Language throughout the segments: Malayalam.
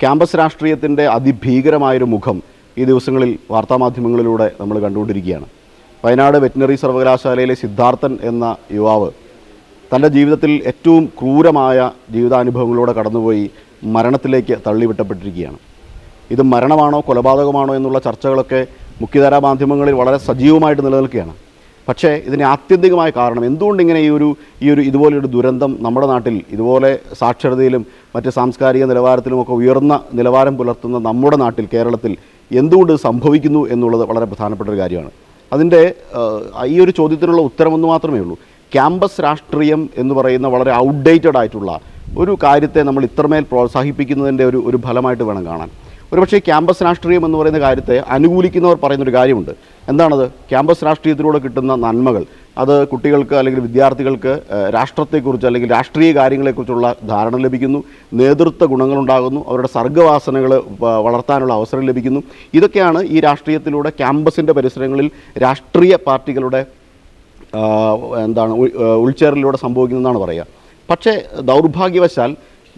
ക്യാമ്പസ് രാഷ്ട്രീയത്തിന്റെ അതിഭീകരമായൊരു മുഖം ഈ ദിവസങ്ങളിൽ വാർത്താമാധ്യമങ്ങളിലൂടെ നമ്മൾ കണ്ടുകൊണ്ടിരിക്കുകയാണ്. വയനാട് വെറ്റിനറി സർവകലാശാലയിലെ സിദ്ധാർത്ഥൻ എന്ന യുവാവ് തന്റെ ജീവിതത്തിൽ ഏറ്റവും ക്രൂരമായ ജീവിതാനുഭവങ്ങളിലൂടെ കടന്നുപോയി മരണത്തിലേക്ക് തള്ളിവിട്ടപ്പെട്ടിരിക്കുകയാണ്. ഇത് മരണമാണോ കൊലപാതകമാണോ എന്നുള്ള ചർച്ചകളൊക്കെ മുഖ്യധാരാ മാധ്യമങ്ങളിൽ വളരെ സജീവമായിട്ട് നിലനിൽക്കുകയാണ്. പക്ഷേ ഇതിന് ആത്യന്തികമായ കാരണം എന്തുകൊണ്ട് ഇങ്ങനെ ഈ ഒരു ഈ ഒരു ഇതുപോലൊരു ദുരന്തം നമ്മുടെ നാട്ടിൽ ഇതുപോലെ സാക്ഷരതയിലും മറ്റ് സാംസ്കാരിക നിലവാരത്തിലും ഒക്കെ ഉയർന്ന നിലവാരം പുലർത്തുന്ന നമ്മുടെ നാട്ടിൽ കേരളത്തിൽ എന്തുകൊണ്ട് സംഭവിക്കുന്നു എന്നുള്ളത് വളരെ പ്രധാനപ്പെട്ട ഒരു കാര്യമാണ്. അതിന്റെ ഈ ഒരു ചോദ്യത്തിനുള്ള ഉത്തരമെന്ന് മാത്രമേ ഉള്ളൂ. ക്യാമ്പസ് രാഷ്ട്രീയം എന്ന് പറയുന്ന വളരെ ഔട്ട്ഡേറ്റഡ് ആയിട്ടുള്ള ഒരു കാര്യത്തെ നമ്മൾ ഇത്രമേൽ പ്രോത്സാഹിപ്പിക്കുന്നതിന്റെ ഒരു ഒരു ഫലമായിട്ട് വേണം കാണാൻ. ഒരുപക്ഷേ ക്യാമ്പസ് രാഷ്ട്രീയം എന്ന് പറയുന്ന കാര്യത്തെ അനുകൂലിക്കുന്നവർ പറയുന്നൊരു കാര്യമുണ്ട്. എന്താണത്? ക്യാമ്പസ് രാഷ്ട്രീയത്തിലൂടെ കിട്ടുന്ന നന്മകൾ. അത് കുട്ടികൾക്ക് അല്ലെങ്കിൽ വിദ്യാർത്ഥികൾക്ക് രാഷ്ട്രത്തെക്കുറിച്ച് അല്ലെങ്കിൽ രാഷ്ട്രീയ കാര്യങ്ങളെക്കുറിച്ചുള്ള ധാരണ ലഭിക്കുന്നു. നേതൃത്വ ഗുണങ്ങളുണ്ടാകുന്നു. അവരുടെ സർഗവാസനകൾ വളർത്താനുള്ള അവസരം ലഭിക്കുന്നു. ഇതൊക്കെയാണ് ഈ രാഷ്ട്രീയത്തിലൂടെ ക്യാമ്പസിന്റെ പരിസരങ്ങളിൽ രാഷ്ട്രീയ പാർട്ടികളുടെ എന്താണ് ഉൾച്ചേറിലൂടെ സംഭവിക്കുന്നതെന്നാണ് പറയുക. പക്ഷേ ദൗർഭാഗ്യവശാൽ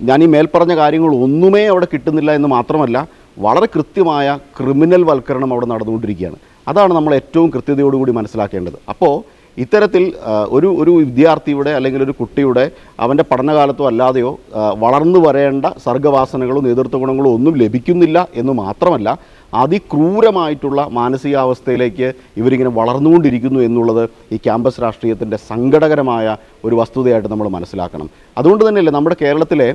ഞാൻ ഈ മേൽപ്പറഞ്ഞ കാര്യങ്ങൾ ഒന്നുമേ അവിടെ കിട്ടുന്നില്ല എന്ന് മാത്രമല്ല വളരെ കൃത്യമായ ക്രിമിനൽ വൽക്കരണം അവിടെ നടന്നുകൊണ്ടിരിക്കുകയാണ്. അതാണ് നമ്മൾ ഏറ്റവും കൃത്യതയോടുകൂടി മനസ്സിലാക്കേണ്ടത്. അപ്പോൾ ഇത്തരത്തിൽ ഒരു ഒരു വിദ്യാർത്ഥിയുടെ അല്ലെങ്കിൽ ഒരു കുട്ടിയുടെ അവന്റെ പഠനകാലത്തോ അല്ലാതെയോ വളർന്നു വരേണ്ട സർഗവാസനകളോ നേതൃത്വ ഗുണങ്ങളോ ഒന്നും ലഭിക്കുന്നില്ല എന്ന് മാത്രമല്ല അതിക്രൂരമായിട്ടുള്ള മാനസികാവസ്ഥയിലേക്ക് ഇവരിങ്ങനെ വളർന്നുകൊണ്ടിരിക്കുന്നു എന്നുള്ളത് ഈ ക്യാമ്പസ് രാഷ്ട്രീയത്തിന്റെ സങ്കടകരമായ ഒരു വസ്തുതയായിട്ട് നമ്മൾ മനസ്സിലാക്കണം. അതുകൊണ്ട് തന്നെയല്ലേ നമ്മുടെ കേരളത്തിലെ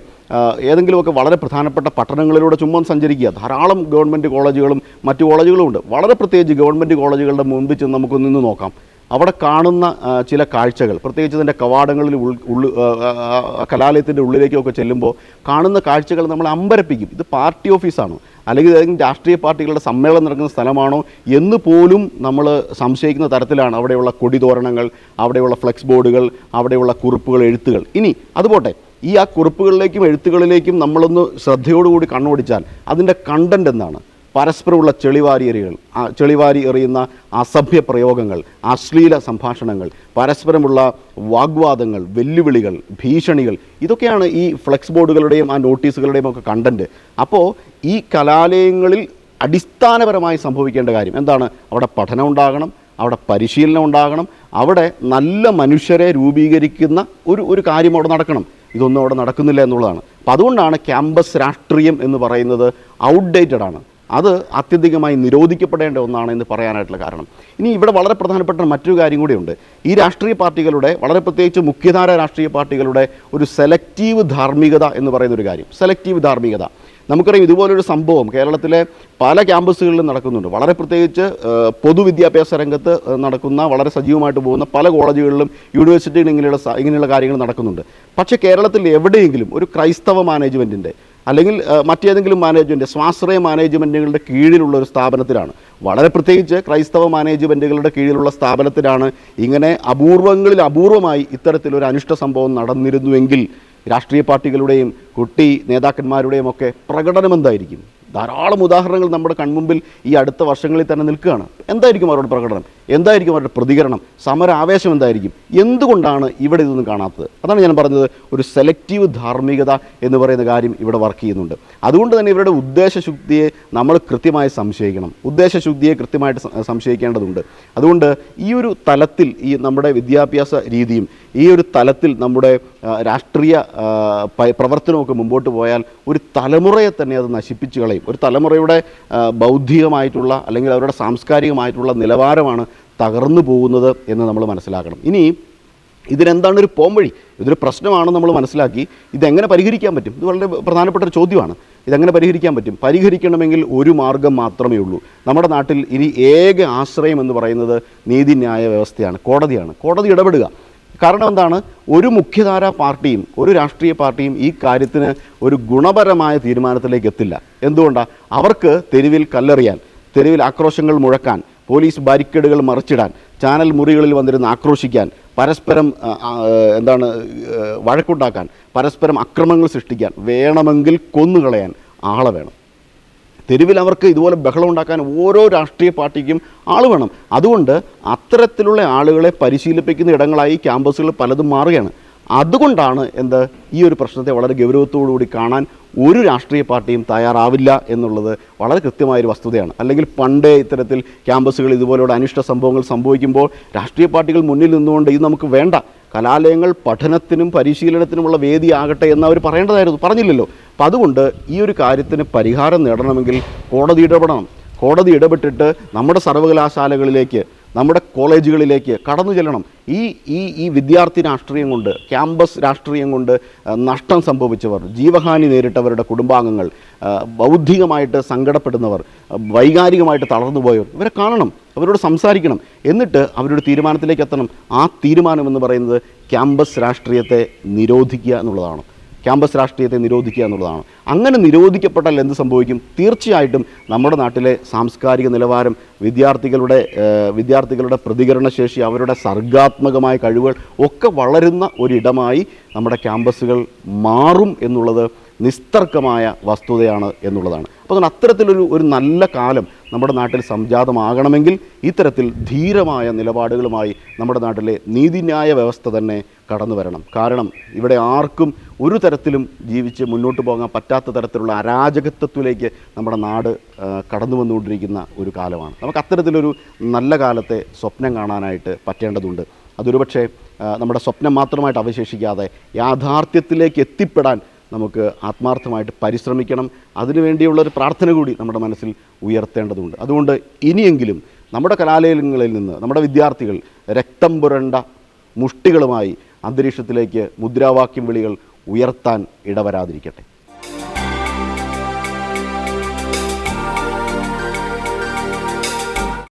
ഏതെങ്കിലുമൊക്കെ വളരെ പ്രധാനപ്പെട്ട പട്ടണങ്ങളിലൂടെ ചുമ്മാ സഞ്ചരിക്കുക. ധാരാളം ഗവൺമെന്റ് കോളേജുകളും മറ്റു കോളേജുകളും ഉണ്ട്. വളരെ പ്രത്യേകിച്ച് ഗവൺമെന്റ് കോളേജുകളുടെ മുമ്പിൽ ചെന്ന് നമുക്ക് നിന്ന് നോക്കാം. അവിടെ കാണുന്ന ചില കാഴ്ചകൾ പ്രത്യേകിച്ച് ഇതിന്റെ കവാടങ്ങളിൽ ഉള്ളു കലാലയത്തിന്റെ ഉള്ളിലേക്കൊക്കെ ചെല്ലുമ്പോൾ കാണുന്ന കാഴ്ചകൾ നമ്മൾ അമ്പരപ്പിക്കും. ഇത് പാർട്ടി ഓഫീസാണോ? അല്ലെങ്കിൽ ഏതെങ്കിലും രാഷ്ട്രീയ പാർട്ടികളുടെ സമ്മേളനം നടക്കുന്ന സ്ഥലമാണോ എന്ന് പോലും നമ്മൾ സംശയിക്കുന്ന തരത്തിലാണ് അവിടെയുള്ള കൊടിതോരണങ്ങൾ അവിടെയുള്ള ഫ്ലെക്സ് ബോർഡുകൾ അവിടെയുള്ള കുറിപ്പുകൾ എഴുത്തുകൾ. ഇനി അതുപോട്ടെ ഈ ആ കുറിപ്പുകളിലേക്കും എഴുത്തുകളിലേക്കും നമ്മളൊന്ന് ശ്രദ്ധയോടുകൂടി കണ്ണോടിച്ചാൽ അതിന്റെ കണ്ടന്റ് എന്താണ്? പരസ്പരമുള്ള ചെളിവാരി എറികൾ ആ ചെളിവാരി എറിയുന്ന അസഭ്യ പ്രയോഗങ്ങൾ അശ്ലീല സംഭാഷണങ്ങൾ പരസ്പരമുള്ള വാഗ്വാദങ്ങൾ വെല്ലുവിളികൾ ഭീഷണികൾ ഇതൊക്കെയാണ് ഈ ഫ്ലെക്സ് ബോർഡുകളുടെയും ആ നോട്ടീസുകളുടെയും ഒക്കെ കണ്ടന്റ് അപ്പോൾ ഈ കലാലയങ്ങളിൽ അടിസ്ഥാനപരമായി സംഭവിക്കേണ്ട കാര്യം എന്താണ്? അവിടെ പഠനം ഉണ്ടാകണം അവിടെ പരിശീലനം ഉണ്ടാകണം അവിടെ നല്ല മനുഷ്യരെ രൂപീകരിക്കുന്ന ഒരു ഒരു കാര്യം അവിടെ നടക്കണം. ഇതൊന്നും അവിടെ നടക്കുന്നില്ല എന്നുള്ളതാണ്. അപ്പം അതുകൊണ്ടാണ് ക്യാമ്പസ് രാഷ്ട്രീയം എന്ന് പറയുന്നത് ഔട്ട്ഡേറ്റഡ് ആണ്. അത് ആത്യന്തികമായി നിരോധിക്കപ്പെടേണ്ട ഒന്നാണ് എന്ന് പറയാനായിട്ടുള്ള കാരണം. ഇനി ഇവിടെ വളരെ പ്രധാനപ്പെട്ട മറ്റൊരു കാര്യം കൂടിയുണ്ട്. ഈ രാഷ്ട്രീയ പാർട്ടികളുടെ വളരെ പ്രത്യേകിച്ച് മുഖ്യധാര രാഷ്ട്രീയ പാർട്ടികളുടെ ഒരു സെലക്റ്റീവ് ധാർമ്മികത എന്ന് പറയുന്ന ഒരു കാര്യം. സെലക്റ്റീവ് ധാർമ്മികത. നമുക്കറിയാം ഇതുപോലൊരു സംഭവം കേരളത്തിലെ പല ക്യാമ്പസുകളിലും നടക്കുന്നുണ്ട്. വളരെ പ്രത്യേകിച്ച് പൊതുവിദ്യാഭ്യാസ രംഗത്ത് നടക്കുന്ന വളരെ സജീവമായിട്ട് പോകുന്ന പല കോളേജുകളിലും യൂണിവേഴ്സിറ്റിയിലും ഇങ്ങനെയുള്ള ഇങ്ങനെയുള്ള കാര്യങ്ങൾ നടക്കുന്നുണ്ട്. പക്ഷേ കേരളത്തിൽ എവിടെയെങ്കിലും ഒരു ക്രൈസ്തവ മാനേജ്മെന്റിന്റെ അല്ലെങ്കിൽ മറ്റേതെങ്കിലും മാനേജ്മെന്റ് സ്വാശ്രയ മാനേജ്മെന്റുകളുടെ കീഴിലുള്ള ഒരു സ്ഥാപനത്തിലാണ്. വളരെ പ്രത്യേകിച്ച് ക്രൈസ്തവ മാനേജ്മെന്റുകളുടെ കീഴിലുള്ള സ്ഥാപനത്തിലാണ് ഇങ്ങനെ അപൂർവങ്ങളിൽ അപൂർവമായി ഇത്തരത്തിലൊരു അനിഷ്ട സംഭവം നടന്നിരുന്നുവെങ്കിൽ രാഷ്ട്രീയ പാർട്ടികളുടെയും കുട്ടി നേതാക്കന്മാരുടെയും ഒക്കെ പ്രകടനം എന്തായിരിക്കും? ധാരാളം ഉദാഹരണങ്ങൾ നമ്മുടെ കൺമുമ്പിൽ ഈ അടുത്ത വർഷങ്ങളിൽ തന്നെ നിൽക്കുകയാണ്. എന്തായിരിക്കും അവരുടെ പ്രകടനം? എന്തായിരിക്കും അവരുടെ പ്രതികരണം? സമരാവേശം എന്തായിരിക്കും? എന്തുകൊണ്ടാണ് ഇവിടെ ഇതൊന്നും കാണാത്തത്? അതാണ് ഞാൻ പറഞ്ഞത്. ഒരു സെലക്റ്റീവ് ധാർമ്മികത എന്ന് പറയുന്ന കാര്യം ഇവിടെ വർക്ക് ചെയ്യുന്നുണ്ട്. അതുകൊണ്ട് തന്നെ ഇവരുടെ ഉദ്ദേശശുദ്ധിയെ നമ്മൾ കൃത്യമായി സംശയിക്കണം. ഉദ്ദേശശുദ്ധിയെ കൃത്യമായിട്ട് സംശയിക്കേണ്ടതുണ്ട്. അതുകൊണ്ട് ഈ ഒരു തലത്തിൽ ഈ നമ്മുടെ വിദ്യാഭ്യാസ രീതിയും ഈ ഒരു തലത്തിൽ നമ്മുടെ രാഷ്ട്രീയ പ്രവർത്തനമൊക്കെ മുമ്പോട്ട് പോയാൽ ഒരു തലമുറയെ തന്നെ അത് നശിപ്പിച്ചു കളയും. ഒരു തലമുറയുടെ ബൗദ്ധികമായിട്ടുള്ള അല്ലെങ്കിൽ അവരുടെ സാംസ്കാരികമായിട്ടുള്ള നിലവാരമാണ് തകർന്നു പോകുന്നത് എന്ന് നമ്മൾ മനസ്സിലാക്കണം. ഇനി ഇതിനെന്താണ് ഒരു പോംവഴി? ഇതൊരു പ്രശ്നമാണ് നമ്മൾ മനസ്സിലാക്കി ഇതെങ്ങനെ പരിഹരിക്കാൻ പറ്റും? ഇത് വളരെ പ്രധാനപ്പെട്ട ഒരു ചോദ്യമാണ്. ഇതെങ്ങനെ പരിഹരിക്കാൻ പറ്റും? പരിഹരിക്കണമെങ്കിൽ ഒരു മാർഗം മാത്രമേ ഉള്ളൂ. നമ്മുടെ നാട്ടിൽ ഇനി ഏക ആശ്രയം എന്ന് പറയുന്നത് നീതിന്യായ വ്യവസ്ഥയാണ്. കോടതിയാണ്. കോടതി ഇടപെടുക. കാരണം എന്താണ്? ഒരു മുഖ്യധാരാ പാർട്ടിയും ഒരു രാഷ്ട്രീയ പാർട്ടിയും ഈ കാര്യത്തിന് ഒരു ഗുണപരമായ തീരുമാനത്തിലേക്ക് എത്തില്ല. എന്തുകൊണ്ടാണ് അവർക്ക് തെരുവിൽ കല്ലെറിയാൻ തെരുവിൽ ആക്രോശങ്ങൾ മുഴക്കാൻ പോലീസ് ബാരിക്കേഡുകൾ മറിച്ചിടാൻ ചാനൽ മുറികളിൽ വന്നിരുന്ന് ആക്രോശിക്കാൻ പരസ്പരം എന്താണ് വഴക്കുണ്ടാക്കാൻ പരസ്പരം അക്രമങ്ങൾ സൃഷ്ടിക്കാൻ വേണമെങ്കിൽ കൊന്നുകളയാൻ ആളെ വേണം. തെരുവിൽ അവർക്ക് ഇതുപോലെ ബഹളം ഉണ്ടാക്കാൻ ഓരോ രാഷ്ട്രീയ പാർട്ടിക്കും ആൾ വേണം. അതുകൊണ്ട് അത്തരത്തിലുള്ള ആളുകളെ പരിശീലിപ്പിക്കുന്ന ഇടങ്ങളായി ക്യാമ്പസുകൾ പലതും മാറുകയാണ്. അതുകൊണ്ടാണ് എന്ത് ഈ ഒരു പ്രശ്നത്തെ വളരെ ഗൗരവത്തോടുകൂടി കാണാൻ ഒരു രാഷ്ട്രീയ പാർട്ടിയും തയ്യാറാവില്ല എന്നുള്ളത് വളരെ കൃത്യമായൊരു വസ്തുതയാണ്. അല്ലെങ്കിൽ പണ്ടേ ഇത്തരത്തിൽ ക്യാമ്പസുകൾ ഇതുപോലെയുള്ള അനിഷ്ട സംഭവങ്ങൾ സംഭവിക്കുമ്പോൾ രാഷ്ട്രീയ പാർട്ടികൾ മുന്നിൽ നിന്നുകൊണ്ട് ഇത് നമുക്ക് വേണ്ട. കലാലയങ്ങൾ പഠനത്തിനും പരിശീലനത്തിനുമുള്ള വേദിയാകട്ടെ എന്ന് അവർ പറയേണ്ടതായിരുന്നു. പറഞ്ഞില്ലല്ലോ. അപ്പം അതുകൊണ്ട് ഈ ഒരു കാര്യത്തിന് പരിഹാരം നേടണമെങ്കിൽ കോടതി ഇടപെടണം. കോടതി ഇടപെട്ടിട്ട് നമ്മുടെ സർവകലാശാലകളിലേക്ക് നമ്മുടെ കോളേജുകളിലേക്ക് കടന്നു ചെല്ലണം. ഈ ഈ ഈ വിദ്യാർത്ഥി രാഷ്ട്രീയം കൊണ്ട് ക്യാമ്പസ് രാഷ്ട്രീയം കൊണ്ട് നഷ്ടം സംഭവിച്ചവർ ജീവഹാനി നേരിട്ടവരുടെ കുടുംബാംഗങ്ങൾ ബൗദ്ധികമായിട്ട് സങ്കടപ്പെടുന്നവർ വൈകാരികമായിട്ട് തളർന്നുപോയവർ ഇവരെ കാണണം. അവരോട് സംസാരിക്കണം. എന്നിട്ട് അവരുടെ തീരുമാനത്തിലേക്ക് എത്തണം. ആ തീരുമാനം എന്ന് പറയുന്നത് ക്യാമ്പസ് രാഷ്ട്രീയത്തെ നിരോധിക്കുക എന്നുള്ളതാണ്. ക്യാമ്പസ് രാഷ്ട്രീയത്തെ നിരോധിക്കുക എന്നുള്ളതാണ്. അങ്ങനെ നിരോധിക്കപ്പെട്ടാൽ എന്ത് സംഭവിക്കും? തീർച്ചയായിട്ടും നമ്മുടെ നാട്ടിലെ സാംസ്കാരിക നിലവാരം വിദ്യാർത്ഥികളുടെ വിദ്യാർത്ഥികളുടെ പ്രതികരണശേഷി അവരുടെ സർഗാത്മകമായ കഴിവുകൾ ഒക്കെ വളരുന്ന ഒരിടമായി നമ്മുടെ ക്യാമ്പസുകൾ മാറും എന്നുള്ളത് നിസ്തർക്കമായ വസ്തുതയാണ് എന്നുള്ളതാണ്. അപ്പോൾ അതുകൊണ്ട് അത്തരത്തിലൊരു ഒരു നല്ല കാലം നമ്മുടെ നാട്ടിൽ സംജാതമാകണമെങ്കിൽ ഇത്തരത്തിൽ ധീരമായ നിലപാടുകളുമായി നമ്മുടെ നാട്ടിലെ നീതിന്യായ വ്യവസ്ഥ തന്നെ കടന്നു വരണം. കാരണം ഇവിടെ ആർക്കും ഒരു തരത്തിലും ജീവിച്ച് മുന്നോട്ട് പോകാൻ പറ്റാത്ത തരത്തിലുള്ള അരാജകത്വത്തിലേക്ക് നമ്മുടെ നാട് കടന്നു വന്നുകൊണ്ടിരിക്കുന്ന ഒരു കാലമാണ്. നമുക്ക് അത്തരത്തിലൊരു നല്ല കാലത്തെ സ്വപ്നം കാണാനായിട്ട് പറ്റേണ്ടതുണ്ട്. അതൊരുപക്ഷേ നമ്മുടെ സ്വപ്നം മാത്രമായിട്ട് അവശേഷിക്കാതെ യാഥാർത്ഥ്യത്തിലേക്ക് എത്തിപ്പെടാൻ നമുക്ക് ആത്മാർത്ഥമായിട്ട് പരിശ്രമിക്കണം. അതിനുവേണ്ടിയുള്ളൊരു പ്രാർത്ഥന കൂടി നമ്മുടെ മനസ്സിൽ ഉയർത്തേണ്ടതുണ്ട്. അതുകൊണ്ട് ഇനിയെങ്കിലും നമ്മുടെ കലാലയങ്ങളിൽ നിന്ന് നമ്മുടെ വിദ്യാർത്ഥികൾ രക്തം പുരണ്ട മുഷ്ടികളുമായി അന്തരീക്ഷത്തിലേക്ക് മുദ്രാവാക്യം വിളികൾ ഉയർത്താൻ ഇടവരാതിരിക്കട്ടെ.